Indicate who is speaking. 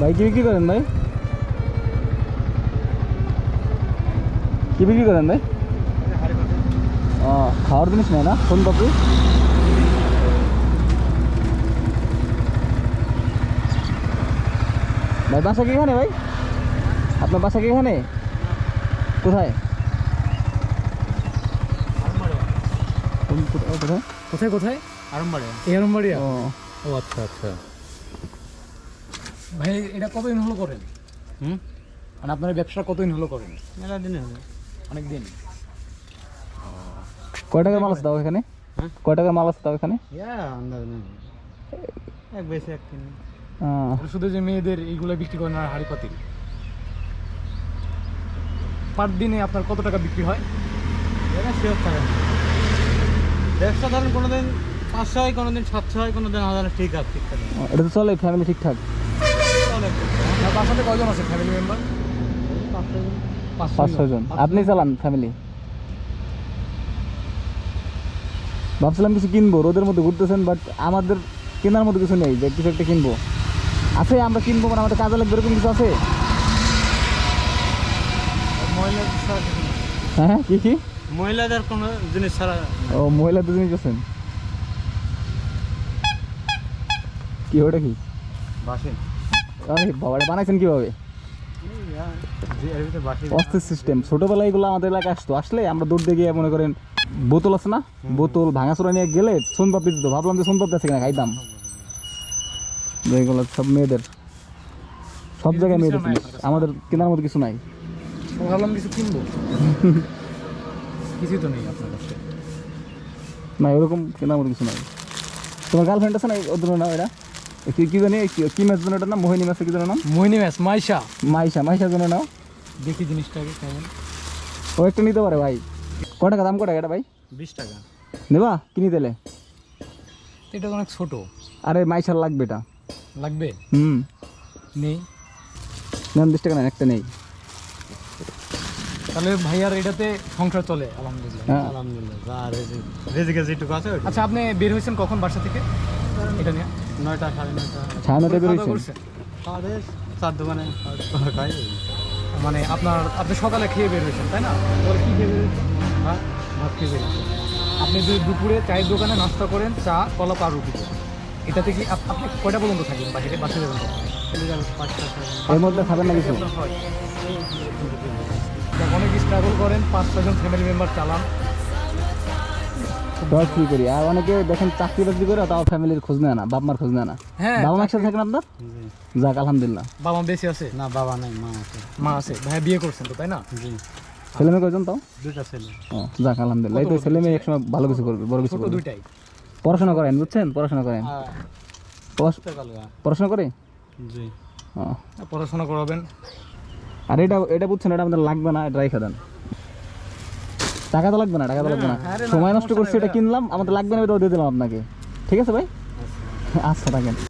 Speaker 1: ভাই কি বিক্রি করেন ভাই? কি বিক্রি করেন ভাই? খাওয়ার জিনিস নেই না? ফোন পাপড়ি? ভাই বাসা কি এখানে ভাই? আপনার বাসা কি এখানে? কোথায়? কোথায় কোথায়?
Speaker 2: কোথায় কোথায়?
Speaker 3: আরম্বাড়ে
Speaker 2: এরমবাড়িয়া
Speaker 1: ও
Speaker 2: ও আচ্ছা আচ্ছা। ভাই এটা কতদিন হলো করেন?
Speaker 3: হুম?
Speaker 2: মানে আপনার ব্যবসা কতদিন হলো করেন?
Speaker 3: মেলা দিনে হবে
Speaker 2: অনেক দিন
Speaker 1: কয় টাকার মাল আছে তাও এখানে?
Speaker 3: হ্যাঁ?
Speaker 1: কয় টাকার মাল আছে তাও এখানে?
Speaker 3: ইয়া আন্দাজ নেই। এক বেশি এক কিনে
Speaker 2: শুধু যে মেয়েদের এইগুলো বিক্রি করেন আর হাড়ি পাতিল? পার দিনে আপনার কত টাকা বিক্রি হয়?
Speaker 3: এটা শিওর থাকে ব্যবসা ধরেন কোনো দিন পাঁচশো হয় কোনো দিন সাতশো হয় কোনো দিন হাজার ঠিক আছে ঠিক থাকে
Speaker 1: এটা তো চলে ফ্যামিলি ঠিকঠাক।
Speaker 2: বাসাতে কয়জন আছে ফ্যামিলি মেম্বার
Speaker 1: পাঁচ ছয় জন আপনি চালান ফ্যামিলি ভাবছিলাম কিছু কিনবো রোদের মধ্যে ঘুরতেছেন বাট আমাদের কেনার মতো কিছু নেই যে কিছু একটা কিনবো। আছে আমরা কিনবো মানে আমাদের কাজে লাগবে এরকম কিছু আছে?
Speaker 3: মহিলাদের।
Speaker 1: হ্যাঁ হ্যাঁ, কি কি?
Speaker 3: মহিলাদের কোনো জিনিস ছাড়া
Speaker 1: ও মহিলা দুজন গেছেন কি ওটা কি?
Speaker 3: বাসে।
Speaker 1: আরে বাবা বানাইছেন কীভাবে?
Speaker 3: এর
Speaker 1: অস্থির সিস্টেম ছোটবেলায় এগুলো আমাদের এলাকায় আসতো। আসলে আমরা দিয়ে গিয়ে মনে করেন বোতল আছে না? বোতল নিয়ে গেলে সোনপাপড়ি দিত। ভাবলাম যে সোনপাপড়ি আছে কিনা খাইতাম। এগুলো সব মেয়েদের। সব জায়গায় মেয়েদের জিনিস। আমাদের কেনার মতো কিছু নাই।
Speaker 2: তো ভাবলাম কিছু কিনবো। কিছুই তো নেই আপনার কাছে।
Speaker 1: না এরকম কেনার মতো কিছু নাই। তোমার গার্লফ্রেন্ড আছে না ওদের নাম এটা কি কি জানি কি- মাছ নাম? মোহিনী কি জন্য নাম?
Speaker 2: মোহিনী ম্যাচ মাইশা।
Speaker 1: মাইশা মাইশার জন্য নাও
Speaker 2: দেখি জিনিসটাকে কেমন।
Speaker 1: ও একটা নিতে পারে ভাই। ক টাকা দাম ক টাকা এটা ভাই?
Speaker 3: বিশ টাকা।
Speaker 1: নেবা কিনি দিলে
Speaker 2: এটা অনেক ছোট।
Speaker 1: আরে মাইশার লাগবে এটা।
Speaker 2: লাগবে?
Speaker 1: হুম।
Speaker 2: নেই।
Speaker 1: নেন বিশ টাকা নেন একটা নেই।
Speaker 2: তাহলে ভাইয়ার এটাতে সংসার চলে আলহামদুলিল্লাহ।
Speaker 1: হ্যাঁ।
Speaker 3: আলহামদুলিল্লাহ। যা রেজিকে যেটুকু আছে
Speaker 2: আচ্ছা আপনি বের হয়েছেন কখন বাসা থেকে? এটা নিয়ে
Speaker 3: নয়টা সাড়ে নয়টা। চার দোকানে। খাই
Speaker 2: মানে আপনার আপনি সকালে খেয়ে বের হয়েছেন তাই না? পরে কি খেয়ে
Speaker 3: ভাত খেয়ে বেরিয়েছি।
Speaker 2: আপনি যদি দুপুরে চায়ের দোকানে নাস্তা করেন চা কলা পার রুটি। এটাতে কি আপনি কয়টা পর্যন্ত থাকবেন বাহিরে বাসে যাবেন।
Speaker 1: এর মধ্যে খাবেন না কিছু
Speaker 2: অনেক স্ট্রাগল করেন পাঁচ ছজন ফ্যামিলি মেম্বার চালান।
Speaker 1: দশ কি করি। আর অনেকে দেখেন চাকরি বাকরি করে তাও ফ্যামিলির খোঁজ নেয় না বাপ মার খোঁজ নেয় না।
Speaker 2: হ্যাঁ
Speaker 1: বাবা মা একসাথে থাকেন আপনার? যাক আলহামদুলিল্লাহ।
Speaker 2: বাবা বেশি আছে?
Speaker 3: না বাবা নাই মা আছে।
Speaker 2: মা আছে। ভাই বিয়ে করছেন তো তাই না?
Speaker 3: জি।
Speaker 1: ছেলে মেয়ে কয়জন তাও?
Speaker 3: দুটা ছেলে।
Speaker 1: ও যাক আলহামদুলিল্লাহ। এই তো ছেলে মেয়ে একসময় ভালো কিছু করবে বড় কিছু করবে।
Speaker 2: দুইটাই।
Speaker 1: পড়াশোনা করেন বুঝছেন? পড়াশোনা করেন। পড়াশ-
Speaker 3: কালগা
Speaker 1: পড়াশোনা করে?
Speaker 3: জি।
Speaker 1: ও।
Speaker 2: পড়াশোনা করাবেন।
Speaker 1: আর এটা এটা বুঝছেন এটা আমাদের লাগবে না এটা রেখে দেন। টাকা তো লাগবে না। টাকা তো লাগবে না সময় নষ্ট করছি এটা কিনলাম আমাদের লাগবে না এটা দিয়ে দিলাম আপনাকে। ঠিক আছে ভাই? আচ্ছা থাকেন।